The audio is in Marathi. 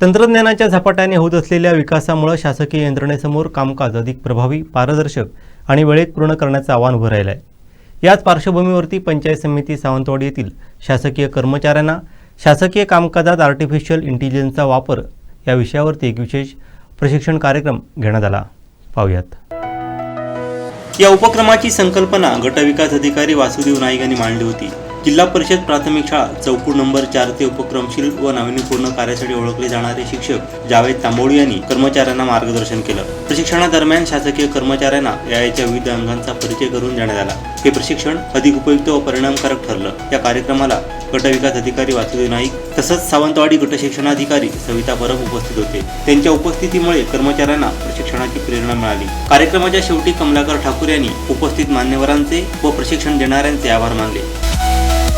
तंत्रज्ञानाच्या झपाट्याने होत असलेल्या विकासामुळे शासकीय यंत्रणेसमोर कामकाज अधिक प्रभावी पारदर्शक आणि वेळेत पूर्ण करण्याचं आव्हान उभं राहिलं आहे याच पार्श्वभूमीवरती पंचायत समिती सावंतवाडी येथील शासकीय कर्मचाऱ्यांना शासकीय कामकाजात आर्टिफिशियल इंटेलिजन्सचा वापर या विषयावरती एक विशेष प्रशिक्षण कार्यक्रम घेण्यात आला. पाहूयात. या उपक्रमाची संकल्पना गटविकास अधिकारी वासुदेव नाईक यांनी मांडली होती. जिल्हा परिषद प्राथमिक शाळा चौकूर नंबर चार ते उपक्रमशील व नाविन्यपूर्ण कार्यासाठी ओळखले जाणारे शिक्षक जावेद तांबोळी यांनी कर्मचाऱ्यांना मार्गदर्शन केलं. प्रशिक्षणादरम्यान शासकीय कर्मचाऱ्यांना याच्या विविध अंगांचा परिचय करून देण्यात आला. हे प्रशिक्षण अधिक उपयुक्त व परिणामकारक ठरलं. या कार्यक्रमाला गटविकास अधिकारी वासुदेव नाईक तसंच सावंतवाडी गटशिक्षणाधिकारी सविता परब उपस्थित होते. त्यांच्या उपस्थितीमुळे कर्मचाऱ्यांना प्रशिक्षणाची प्रेरणा मिळाली. कार्यक्रमाच्या शेवटी कमलाकर ठाकूर यांनी उपस्थित मान्यवरांचे व प्रशिक्षण देणाऱ्यांचे आभार मानले.